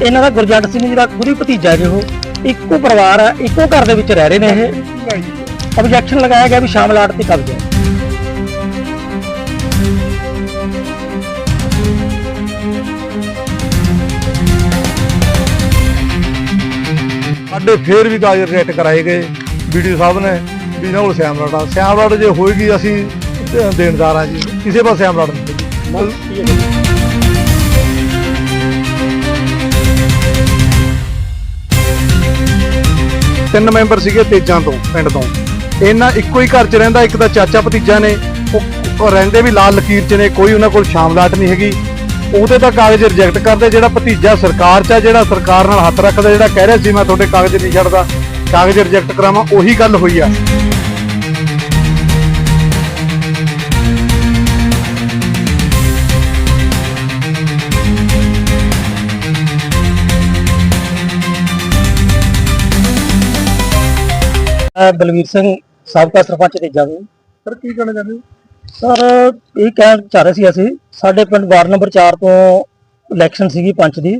ਇਹਨਾਂ ਦਾ ਗੁਰਜੰਟ ਸਿੰਘ ਜੀ ਦਾ ਖੁਦ ਹੀ ਭਤੀਜਾ ਜੇ ਉਹ। ਇੱਕੋ ਪਰਿਵਾਰ ਆ ਇੱਕੋ ਘਰ ਦੇ ਵਿੱਚ ਰਹਿ ਰਹੇ ਨੇ ਇਹ। ਆਬਜੈਕਸ਼ਨ ਲਗਾਇਆ ਗਿਆ ਵੀ ਸ਼ਾਮਲਾਟ ਤੇ ਕਬਜ਼ਾ ਹੈ। ਸਾਡੇ ਫੇਰ ਵੀ ਕਾਗਜ਼ ਰੇਟ ਕਰਾਏ ਗਏ ਵੀਡੀਓ ਸਾਹਿਬ ਨੇ ਵੀ ਨਾ ਉਹ ਸਿਆਮਲਾਟ ਆ। ਸਿਆਮਲਾਟ ਜੇ ਹੋਏਗੀ ਅਸੀਂ ਦੇਣਦਾਰ ਆ ਜੀ। ਕਿਸੇ ਪਾਸੇ ਸਿਆਮਲਾਟ ਨਹੀਂ। ਤਿੰਨ ਮੈਂਬਰ ਸੀਗੇ ਤੇਜਾਂ ਤੋਂ, ਪਿੰਡ ਤੋਂ। ਇਹਨਾਂ ਇੱਕੋ ਹੀ ਘਰ 'ਚ ਰਹਿੰਦਾ, ਇੱਕ ਦਾ ਚਾਚਾ ਭਤੀਜਾ ਨੇ। ਉਹ ਰਹਿੰਦੇ ਵੀ ਲਾਲ ਲਕੀਰ 'ਚ ਨੇ, ਕੋਈ ਉਹਨਾਂ ਕੋਲ ਸ਼ਾਮਲਾਟ ਨਹੀਂ ਹੈਗੀ। ਉਹਦੇ ਤਾਂ ਕਾਗਜ਼ ਰਿਜੈਕਟ ਕਰਦੇ, ਜਿਹੜਾ ਭਤੀਜਾ ਸਰਕਾਰ 'ਚ ਆ, ਜਿਹੜਾ ਸਰਕਾਰ ਨਾਲ ਹੱਥ ਰੱਖਦਾ, ਜਿਹੜਾ ਕਹਿ ਰਿਹਾ ਸੀ, ਮੈਂ ਤੁਹਾਡੇ ਕਾਗਜ਼ ਨਹੀਂ ਛੱਡਦਾ। ਕਾਗਜ਼ ਰਿਜੈਕਟ ਕਰਾਵਾਂ, ਉਹੀ ਗੱਲ ਹੋਈ ਆ। ਮੈਂ ਬਲਵੀਰ ਸਿੰਘ ਸਾਬਕਾ ਸਰਪੰਚ ਤੋਂ ਸਰ ਕੀ ਕਹਿਣਾ ਚਾਹੁੰਦੇ ਹੋ? ਸਰ ਇਹ ਕਹਿਣ ਚਾਹ ਰਹੇ ਸੀ ਅਸੀਂ ਸਾਡੇ ਪਿੰਡ ਵਾਰਡ ਨੰਬਰ 4 ਤੋਂ ਇਲੈਕਸ਼ਨ ਸੀਗੀ ਪੰਚ ਦੀ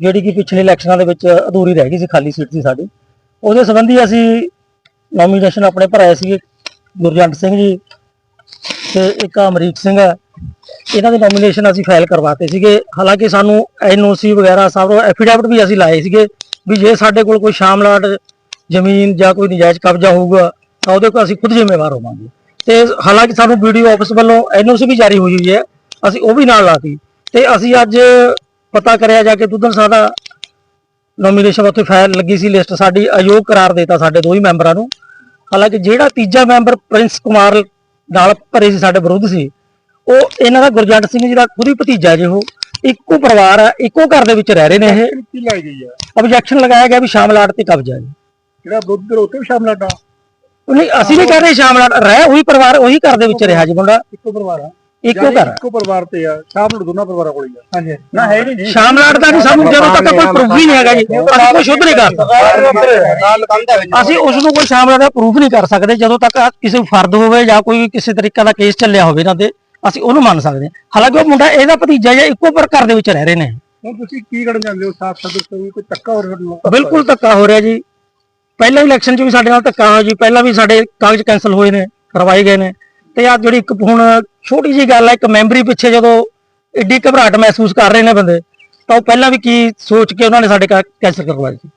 ਜਿਹੜੀ ਕਿ ਪਿਛਲੇ ਇਲੈਕਸ਼ਨਾਂ ਦੇ ਵਿੱਚ ਅਧੂਰੀ ਰਹਿ ਗਈ ਸੀ ਖਾਲੀ ਸੀਟ ਸੀ ਸਾਡੀ। ਉਹਦੇ ਸੰਬੰਧੀ ਅਸੀਂ ਨੋਮੀਨੇਸ਼ਨ ਆਪਣੇ ਭਰਾਏ ਸੀਗੇ ਗੁਰਜੰਟ ਸਿੰਘ ਜੀ ਤੇ ਇੱਕ ਅਮਰੀਕ ਸਿੰਘ ਹੈ। ਇਹਨਾਂ ਦੇ ਨੋਮੀਨੇਸ਼ਨ ਅਸੀਂ ਫਾਈਲ ਕਰਵਾਤੇ ਸੀਗੇ। ਹਾਲਾਂਕਿ ਸਾਨੂੰ ਐਨਓਸੀ ਵਗੈਰਾ ਸਭ ਐਫੀਡੈਵਿਟ ਵੀ ਅਸੀਂ ਲਾਏ ਸੀਗੇ ਵੀ ਜੇ ਸਾਡੇ ਕੋਲ ਕੋਈ ਸ਼ਾਮਲਾਟ ਜ਼ਮੀਨ ਜਾਂ ਕੋਈ ਨਜਾਇਜ਼ ਕਬਜ਼ਾ ਹੋਊਗਾ ਤਾਂ ਉਹਦੇ ਕੋਲ ਅਸੀਂ ਖੁਦ ਜ਼ਿੰਮੇਵਾਰ ਹੋਵਾਂਗੇ। ਤੇ ਹਾਲਾਂਕਿ ਸਾਨੂੰ ਵੀਡੀਓ ਆਫਿਸ ਵੱਲੋਂ ਐਨਓਸੀ ਵੀ ਜਾਰੀ ਹੋਈ ਹੋਈ ਹੈ ਅਸੀਂ ਉਹ ਵੀ ਨਾਲ ਲਾਤੀ ਤੇ ਅਸੀਂ ਅੱਜ ਪਤਾ ਕਰਿਆ ਜਾ ਕੇ ਦੁੱਧਨ ਸਾਹਿਬ ਦਾ ਨੋਮੀਨੇਸ਼ਨ ਉੱਥੇ ਫਾਈਲ ਲੱਗੀ ਸੀ ਲਿਸਟ ਸਾਡੀ ਅਯੋਗ ਕਰਾਰ ਦਿੱਤਾ ਸਾਡੇ ਦੋ ਹੀ ਮੈਂਬਰਾਂ ਨੂੰ। ਹਾਲਾਂਕਿ ਜਿਹੜਾ ਤੀਜਾ ਮੈਂਬਰ ਪ੍ਰਿੰਸ ਕੁਮਾਰ ਨਾਲ ਭਰੇ ਸੀ ਸਾਡੇ ਵਿਰੁੱਧ ਸੀ ਉਹ ਇਹਨਾਂ ਦਾ ਗੁਰਜੰਟ ਸਿੰਘ ਜੀ ਦਾ ਖੁਦ ਹੀ ਭਤੀਜਾ ਜੇ ਉਹ ਇੱਕੋ ਪਰਿਵਾਰ ਆ ਇੱਕੋ ਘਰ ਦੇ ਵਿੱਚ ਰਹਿ ਰਹੇ ਨੇ ਇਹ। ਕੀ ਲਾਈ ਗਈ ਆ ਆਬਜੈਕਸ਼ਨ ਲਗਾਇਆ ਗਿਆ ਵੀ ਸ਼ਾਮਲਾਟ ਤੇ ਕਬਜ਼ਾ ਹੈ। ਜਿਹੜਾ ਦੁੱਧ ਦੇ ਉੱਤੇ ਵੀ ਸ਼ਾਮਲਾਟ ਆ ਨਹੀਂ ਅਸੀਂ ਵੀ ਕਹਿ ਰਹੇ ਸ਼ਾਮਲਾਟ ਰਹਿ ਉਹੀ ਪਰਿਵਾਰ ਉਹੀ ਘਰ ਦੇ ਵਿੱਚ ਰਿਹਾ ਜੀ ਮੁੰਡਾ। ਇੱਕੋ ਪਰਿਵਾਰ ਆ। ਇੱਕੋ ਘਰ ਇੱਕੋ ਪਰਿਵਾਰ ਤੇ ਆ ਸ਼ਾਮਲਾਟ ਦੋਨਾਂ ਪਰਿਵਾਰਾਂ ਕੋਲ ਹੀ ਆ। ਹਾਂਜੀ ਨਾ ਹੈ ਨਹੀਂ। ਸ਼ਾਮਲਾਟ ਦਾ ਨਹੀਂ ਸਾਨੂੰ ਜਦੋਂ ਤੱਕ ਕੋਈ ਪ੍ਰੂਫ ਹੀ ਨਹੀਂ ਹੈਗਾ ਜੀ ਅਸੀਂ ਕੋਈ ਸ਼ੁੱਧ ਨਹੀਂ ਕਰ ਸਕਦੇ। ਅਸੀਂ ਉਸ ਨੂੰ ਕੋਈ ਸ਼ਾਮਲਾਟ ਦਾ ਪ੍ਰੂਫ ਨਹੀਂ ਕਰ ਸਕਦੇ ਜਦੋਂ ਤੱਕ ਕਿਸੇ ਫਰਦ ਹੋਵੇ ਜਾਂ ਕੋਈ ਕਿਸੇ ਤਰੀਕੇ ਦਾ ਕੇਸ ਚੱਲਿਆ ਹੋਵੇ ਇਹਨਾਂ ਤੇ ਅਸੀਂ ਉਹਨੂੰ ਮੰਨ ਸਕਦੇ ਹਾਂ। ਹਾਲਾਂਕਿ ਉਹ ਮੁੰਡਾ ਇਹਦਾ ਭਤੀਜਾ ਜਾਂ ਇੱਕੋ ਪਰ ਘਰ ਦੇ ਵਿੱਚ ਰਹਿ ਰਹੇ ਨੇ। ਹੁਣ ਤੁਸੀਂ ਕੀ ਕਰਨ ਜਾਂਦੇ ਹੋ? ਸਾਫ਼ ਵੀ ਕੋਈ ਧੱਕਾ ਹੋ ਰਿਹਾ ਬਿਲਕੁਲ ਧੱਕਾ ਹੋ ਰਿਹਾ ਜੀ। ਪਹਿਲਾਂ ਇਲੈਕਸ਼ਨ 'ਚ ਵੀ ਸਾਡੇ ਨਾਲ ਧੱਕਾ ਹੋਇਆ ਜੀ ਪਹਿਲਾਂ ਵੀ ਸਾਡੇ ਕਾਗਜ਼ ਕੈਨਸਲ ਹੋਏ ਨੇ ਕਰਵਾਏ ਗਏ ਨੇ। ਤੇ ਆ ਜਿਹੜੀ ਇੱਕ ਹੁਣ ਛੋਟੀ ਜੀ ਗੱਲ ਹੈ ਇੱਕ ਮੈਂਬਰੀ ਪਿੱਛੇ ਜਦੋਂ ਏਡੀ ਘਬਰਾਹਟ ਮਹਿਸੂਸ ਕਰ ਰਹੇ ਨੇ ਬੰਦੇ ਤਾਂ ਉਹ ਪਹਿਲਾਂ ਵੀ ਕੀ ਸੋਚ ਕੇ ਉਹਨਾਂ ਨੇ ਸਾਡੇ ਕੈਨਸਲ ਕਰਵਾਏ ਸੀ?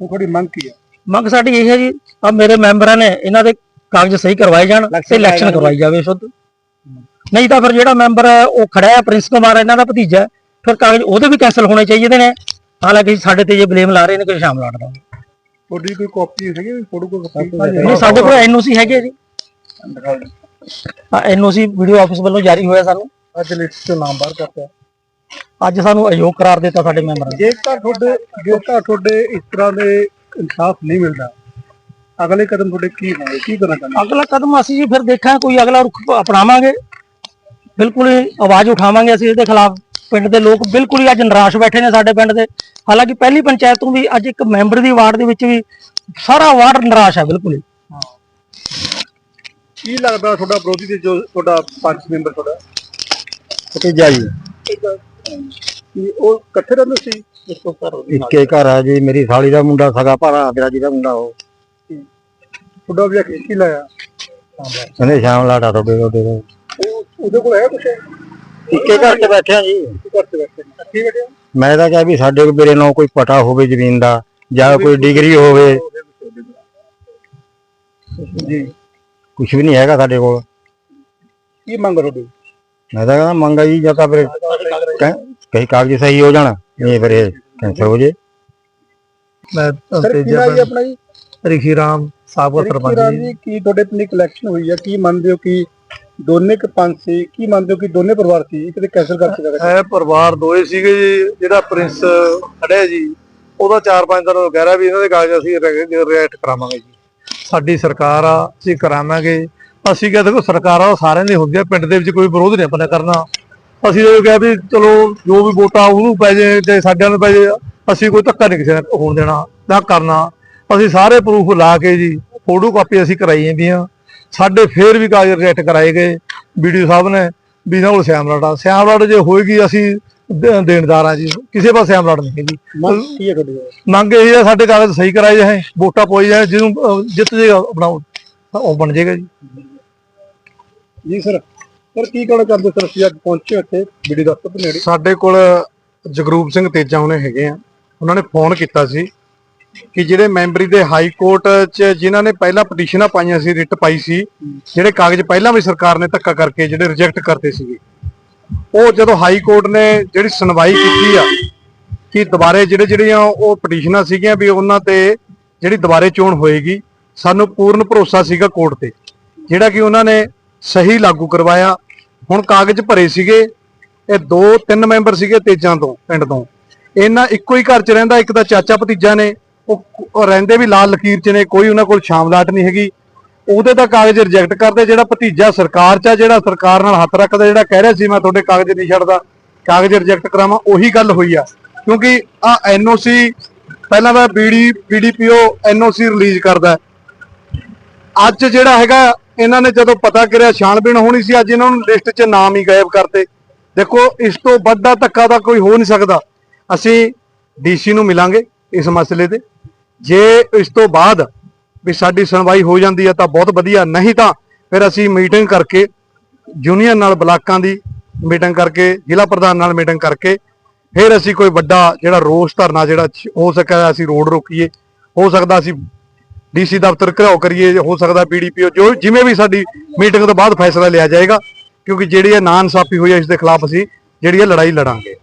ਉਹ ਤੁਹਾਡੀ ਮੰਗ ਕੀ ਆ ਮੰਗ ਸਾਡੀ ਇਹ ਹੈ ਜੀ ਆ ਮੇਰੇ ਮੈਂਬਰਾਂ ਨੇ ਇਹਨਾਂ ਦੇ ਕਾਗਜ਼ ਸਹੀ ਕਰਵਾਏ ਜਾਣ ਤੇ ਇਲੈਕਸ਼ਨ ਕਰਵਾਈ ਜਾਵੇ ਸ਼ੁੱਧ। ਨਹੀਂ ਤਾਂ ਫਿਰ ਜਿਹੜਾ ਮੈਂਬਰ ਹੈ ਉਹ ਖੜਾ ਹੈ ਪ੍ਰਿੰਸ ਕੁਮਾਰ ਇਹਨਾਂ ਦਾ ਭਤੀਜਾ ਹੈ, ਫਿਰ ਕਾਗਜ਼ ਉਹਦੇ ਵੀ ਕੈਨਸਲ ਹੋਣੇ ਚਾਹੀਦੇ ਨੇ। ਹਾਲਾਂਕਿ ਸਾਡੇ ਤੇ ਜੇ ਬਲੇਮ ਲਾ ਰਹੇ ਨੇ ਕੋਈ ਸ਼ਾਮਲ ਆੜਦਾ ਤੁਹਾਡੀ ਕੋਈ ਕਾਪੀ ਹੈਗੀ ਫੋਟੋ ਕੋਈ ਨਹੀਂ ਸਾਡੇ ਕੋਲ ਐਨਓਸੀ ਹੈਗੇ ਜੀ। ਐਨਓਸੀ ਵੀਡੀਓ ਆਫਿਸ ਵੱਲੋਂ ਜਾਰੀ ਹੋਇਆ ਸਾਨੂੰ। ਅੱਜ ਲਿਸਟ ਤੋਂ ਨਾਮ ਬਾਹਰ ਕਰਤਾ। ਅੱਜ ਸਾਨੂੰ ਅਯੋਗ ਕਰਾਰ ਦਿੱਤਾ ਸਾਡੇ ਮੈਂਬਰਾਂ ਨੇ। ਜੇਕਰ ਤੁਹਾਡੇ ਜੇਕਰ ਤੁਹਾਡੇ ਇਸ ਤਰ੍ਹਾਂ ਦੇ ਇਨਸਾਫ ਨਹੀਂ ਮਿਲਦਾ ਅਗਲੇ ਕਦਮ ਤੁਹਾਡੇ ਕੀ ਹੋਣਗੇ? ਕੀ ਕਰਨਾ ਚਾਹੁੰਦੇ ਅਗਲਾ ਕਦਮ ਅਸੀਂ ਜੀ ਫਿਰ ਦੇਖਾਂ ਕੋਈ ਅਗਲਾ ਰੁਖ ਅਪਣਾਵਾਂਗੇ। ਬਿਲਕੁਲ ਆਵਾਜ਼ ਉਠਾਵਾਂਗੇ ਅਸੀਂ ਇਹਦੇ ਖਿਲਾਫ। ਪਿੰਡ ਦੇ ਲੋਕ ਬਿਲਕੁਲ ਹੀ ਅੱਜ ਨਿਰਾਸ਼ ਬੈਠੇ ਨੇ ਸਾਡੇ ਪਿੰਡ ਦੇ। ਹਾਲਾਂਕਿ ਪਹਿਲੀ ਪੰਚਾਇਤ ਤੋਂ ਵੀ ਅੱਜ ਇੱਕ ਮੈਂਬਰ ਦੀ ਵਾਰਡ ਦੇ ਵਿੱਚ ਵੀ ਸਾਰਾ ਵਾਰਡ ਨਿਰਾਸ਼ ਹੈ ਬਿਲਕੁਲ ਹੀ। ਕੀ ਲੱਗਦਾ ਤੁਹਾਡਾ ਵਿਰੋਧੀ ਤੇ ਜੋ ਤੁਹਾਡਾ ਪੰਚ ਮੈਂਬਰ ਤੁਹਾਡਾ? ਭਤੀਜਾ ਜੀ। ਕੀ ਉਹ ਇਕੱਠੇ ਰਹਿੰਦੇ ਸੀ? ਇੱਕੋ ਘਰ ਇੱਕੇ ਘਰ ਆ ਜੀ ਮੇਰੀ ਸਾਲੀ ਦਾ ਮੁੰਡਾ ਸਗਾ ਭਾਰਾ ਮੇਰਾ ਜੀ ਦਾ ਮੁੰਡਾ ਉਹ। ਤੁਹਾਡਾ ਵੀ ਕੀ ਲਾਇਆ? ਕਹਿੰਦੇ ਸ਼ਾਮ ਲਾਟਾ ਤੁਹਾਡੇ ਕੋਲ। ਉਹ ਉਹਦੇ ਕੋਲ ਹੈ ਕੁਛ? ਇੱਕੇ ਘਰ 'ਚ ਬੈਠੇ ਆ ਜੀ। ਘਰ ਤੇ ਬੈਠੇ ਨੇ ਕੀ ਬੈਠੇ ਮੈਂ ਤਾਂ ਕਿਹਾ ਵੀ ਸਾਡੇ ਕੋਲ ਮੇਰੇ ਨਾਲ ਕੋਈ ਪਟਾ ਹੋਵੇ ਜ਼ਮੀਨ ਦਾ ਜਾਂ ਕੋਈ ਡਿਗਰੀ ਹੋਵੇ। ਜੀ। ਕੁਝ ਵੀ ਨਹੀਂ ਹੈਗਾ ਸਾਡੇ ਕੋਲ। ਕੀ ਮੰਗ ਤੁਹਾਡੀ? ਮੈਂ ਤਾਂ ਕਹਿੰਦਾ ਮੰਗਾ ਜੀ ਜਾਂ ਤਾਂ ਫਿਰ ਕਹਿ- ਕਈ ਕਾਗਜ਼ ਸਹੀ ਹੋ ਜਾਣ ਨਹੀਂ ਫਿਰ ਇਹ ਕੈਂਸਲ ਹੋ ਜੇ। ਮੈਂ ਸਰ ਕੀ ਨਾਮ ਜੀ ਆਪਣਾ ਜੀ? ਰਿਖੀ ਰਾਮ ਸਾਬਕਾ ਰਾਮ ਜੀ। ਕੀ ਤੁਹਾਡੇ ਪਿੰਡ ਇਲੈਕਸ਼ਨ ਹੋਈ ਹੈ ਕੀ ਮੰਨਦੇ ਹੋ? ਕਿ ਦੋਨੇ ਕ ਸੀ, ਕੀ ਮੰਨਦੇ ਹੋ ਕਿ ਦੋਨੇ ਪਰਿਵਾਰ ਸੀ? ਇੱਕ ਤੇ ਕੈਂਸਲ ਕਰ ਦਿੱਤਾ ਇਹ ਪਰਿਵਾਰ ਦੋਏ ਸੀਗੇ ਜੀ, ਜਿਹੜਾ ਪ੍ਰਿੰਸ ਖੜਿਆ ਜੀ, ਉਹਦਾ 4-5 ਦਿਨ ਕਹਿ ਵੀ ਇਹਨਾਂ ਦੇ ਕਾਗਜ਼ ਅਸੀਂ ਰਿਐਕਟ ਕਰਾਵਾਂਗੇ ਜੀ। ਸਾਡੀ ਸਰਕਾਰ ਆ, ਅਸੀਂ ਕਰਾਵਾਂਗੇ। ਅਸੀਂ ਕਿਹਾ ਦੇਖੋ ਸਰਕਾਰਾਂ ਤਾਂ ਸਾਰਿਆਂ ਦੀ ਹੁੰਦੀਆਂ, ਪਿੰਡ ਦੇ ਵਿੱਚ ਕੋਈ ਵਿਰੋਧ ਨਹੀਂ ਆਪਾਂ ਨੇ ਕਰਨਾ। ਅਸੀਂ ਇਹ ਕਿਹਾ ਵੀ ਚਲੋ ਜੋ ਵੀ ਵੋਟਾਂ ਉਹਨੂੰ ਪੈ ਜੇ ਤੇ ਸਾਡਿਆਂ ਨੂੰ ਪੈ ਜੇ, ਅਸੀਂ ਕੋਈ ਧੱਕਾ ਨਹੀਂ ਕਿਸੇ ਨਾਲ ਹੋਣ ਦੇਣਾ ਨਾ ਕਰਨਾ। ਅਸੀਂ ਸਾਰੇ ਪ੍ਰੂਫ ਲਾ ਕੇ ਜੀ, ਫੋਟੋ ਕਾਪੀ ਅਸੀਂ ਕਰਾਈ ਜਾਂਦੀਆਂ ਸਾਡੇ ਫੇਰ ਵੀ ਕਾਗਜ਼ ਰਿਜੈਕਟ ਕਰਾਏ ਗਏ। ਵੀਡੀਓ ਸਾਹਿਬ ਨੇ ਵੀ ਨਾ ਉਹ ਸਿਆਮਲਾਟ ਸਿਆਮਲਾਟ ਜੇ ਹੋਏਗੀ ਅਸੀਂ ਦੇਣਦਾਰ ਆ ਜੀ। ਕਿਸੇ ਪਾਸੇ ਆਮ ਲੜ ਨਹੀਂ ਹੈਗੀ। ਮੰਗ ਇਹ ਹੈ ਸਾਡੇ ਕਾਗਜ਼ ਸਹੀ ਕਰਾਏ ਜਾਏ ਵੋਟਾਂ ਪੋਈ ਜਾਏ ਜਿਹਨੂੰ ਜਿੱਤ ਜੇ ਬਣਾਓ ਉਹ ਬਣ ਜਾਏਗਾ ਜੀ। ਜੀ ਸਰ ਸਰ ਕੀ ਕਹਿਣਾ ਕਰਦੇ ਸਰ ਅਸੀਂ ਅੱਜ ਪਹੁੰਚੇ ਇੱਥੇ ਬੀਡੀ ਦਫ਼ਤਰ ਨੇੜੇ? ਸਾਡੇ ਕੋਲ ਜਗਰੂਪ ਸਿੰਘ ਤੇਜਾ ਉਹਨੇ ਹੈਗੇ ਆ। ਉਹਨਾਂ ਨੇ ਫੋਨ ਕੀਤਾ ਸੀ। ਕਿ ਜਿਹੜੇ ਮੈਂਬਰੀ ਦੇ ਹਾਈ ਕੋਰਟ 'ਚ ਜਿਨ੍ਹਾਂ ਨੇ ਪਹਿਲਾਂ ਪਟੀਸ਼ਨਾਂ ਪਾਈਆਂ ਸੀ, ਰਿਟ ਪਾਈ ਸੀ, ਜਿਹੜੇ ਕਾਗਜ਼ ਪਹਿਲਾਂ ਵੀ ਸਰਕਾਰ ਨੇ ਧੱਕਾ ਕਰਕੇ ਜਿਹੜੇ ਰਿਜੈਕਟ ਕਰਤੇ ਸੀਗੇ। ਉਹ ਜਦੋਂ ਹਾਈ ਕੋਰਟ ਨੇ ਜਿਹੜੀ ਸੁਣਵਾਈ ਕੀਤੀ ਆ, ਕਿ ਦੁਬਾਰੇ ਜਿਹੜੇ ਜਿਹੜੀਆਂ ਉਹ ਪਟੀਸ਼ਨਾਂ ਸੀਗੀਆਂ ਵੀ ਉਹਨਾਂ ਤੇ ਜਿਹੜੀ ਦੁਬਾਰੇ ਚੋਣ ਹੋਏਗੀ, ਸਾਨੂੰ ਪੂਰਨ ਭਰੋਸਾ ਸੀਗਾ ਕੋਰਟ ਤੇ, ਜਿਹੜਾ ਕਿ ਉਹਨਾਂ ਨੇ ਸਹੀ ਲਾਗੂ ਕਰਵਾਇਆ। ਹੁਣ ਕਾਗਜ਼ ਭਰੇ ਸੀਗੇ, ਇਹ ਦੋ ਤਿੰਨ ਮੈਂਬਰ ਸੀਗੇ ਤੇਜਾਂ ਤੋਂ, ਪਿੰਡ ਤੋਂ। ਇਹਨਾਂ ਇੱਕੋ ਹੀ ਘਰ 'ਚ ਰਹਿੰਦਾ, ਇੱਕ ਦਾ ਚਾਚਾ ਭਤੀਜਾ ਨੇ ਉਹ ਰਹਿੰਦੇ ਵੀ ਲਾਲ ਲਕੀਰ 'ਚ ਨੇ, ਕੋਈ ਉਹਨਾਂ ਕੋਲ ਸ਼ਾਮਲਾਟ ਨਹੀਂ ਹੈਗੀ। ਉਹਦੇ ਤਾਂ ਕਾਗਜ਼ ਰਿਜੈਕਟ ਕਰਦੇ, ਜਿਹੜਾ ਭਤੀਜਾ ਸਰਕਾਰ 'ਚ ਆ, ਜਿਹੜਾ ਸਰਕਾਰ ਨਾਲ ਹੱਥ ਰੱਖਦਾ, ਜਿਹੜਾ ਕਹਿ ਰਿਹਾ ਸੀ, ਮੈਂ ਤੁਹਾਡੇ ਕਾਗਜ਼ ਨਹੀਂ ਛੱਡਦਾ, ਕਾਗਜ਼ ਰਿਜੈਕਟ ਕਰਾਵਾਂ, ਉਹੀ ਗੱਲ ਹੋਈ ਆ। ਕਿਉਂਕਿ ਆ ਐਨਓਸੀ ਪਹਿਲਾਂ ਤਾਂ ਬੀਡੀ ਬੀਡੀਪੀਓ ਐਨਓਸੀ ਰਿਲੀਜ਼ ਕਰਦਾ ਅੱਜ ਜਿਹੜਾ ਹੈਗਾ, ਇਹਨਾਂ ਨੇ ਜਦੋਂ ਪਤਾ ਕਰਿਆ, ਛਾਣਬੀਣ ਹੋਣੀ ਸੀ, ਅੱਜ ਇਹਨਾਂ ਨੂੰ ਲਿਸਟ 'ਚ ਨਾਮ ਹੀ ਗਾਇਬ ਕਰਤੇ। ਦੇਖੋ, ਇਸ ਤੋਂ ਵੱਡਾ ਧੱਕਾ ਤਾਂ ਕੋਈ ਹੋ ਨਹੀਂ ਸਕਦਾ। ਅਸੀਂ ਡੀਸੀ ਨੂੰ ਮਿਲਾਂਗੇ। ਇਸ ਮਸਲੇ ਤੇ। ਜੇ ਇਸ ਤੋਂ ਬਾਅਦ ਵੀ ਸਾਡੀ ਸੁਣਵਾਈ ਹੋ ਜਾਂਦੀ ਹੈ ਤਾਂ ਬਹੁਤ ਵਧੀਆ, ਨਹੀਂ ਤਾਂ ਫਿਰ ਅਸੀਂ ਮੀਟਿੰਗ ਕਰਕੇ ਯੂਨੀਅਨ ਨਾਲ ਬਲਾਕਾਂ ਦੀ ਮੀਟਿੰਗ ਕਰਕੇ, ਜ਼ਿਲ੍ਹਾ ਪ੍ਰਧਾਨ ਨਾਲ ਮੀਟਿੰਗ ਕਰਕੇ ਫਿਰ ਅਸੀਂ ਕੋਈ ਵੱਡਾ ਜਿਹੜਾ ਰੋਸ ਧਰਨਾ ਜਿਹੜਾ ਹੋ ਸਕਦਾ ਅਸੀਂ ਰੋਡ ਰੋਕੀਏ। ਹੋ ਸਕਦਾ ਅਸੀਂ ਡੀਸੀ ਦਫ਼ਤਰ ਘਰਾਓ ਕਰੀਏ, ਹੋ ਸਕਦਾ ਬੀਡੀਪੀਓ ਜੋ ਜਿਵੇਂ ਵੀ ਸਾਡੀ ਮੀਟਿੰਗ ਤੋਂ ਬਾਅਦ ਫੈਸਲਾ ਲਿਆ ਜਾਏਗਾ, ਕਿਉਂਕਿ ਜਿਹੜੀ ਇਹ ਨਾਇਨਸਾਫੀ ਹੋਈ ਹੈ ਇਸ ਦੇ ਖਿਲਾਫ ਅਸੀਂ ਜਿਹੜੀ ਇਹ ਲੜਾਈ ਲੜਾਂਗੇ।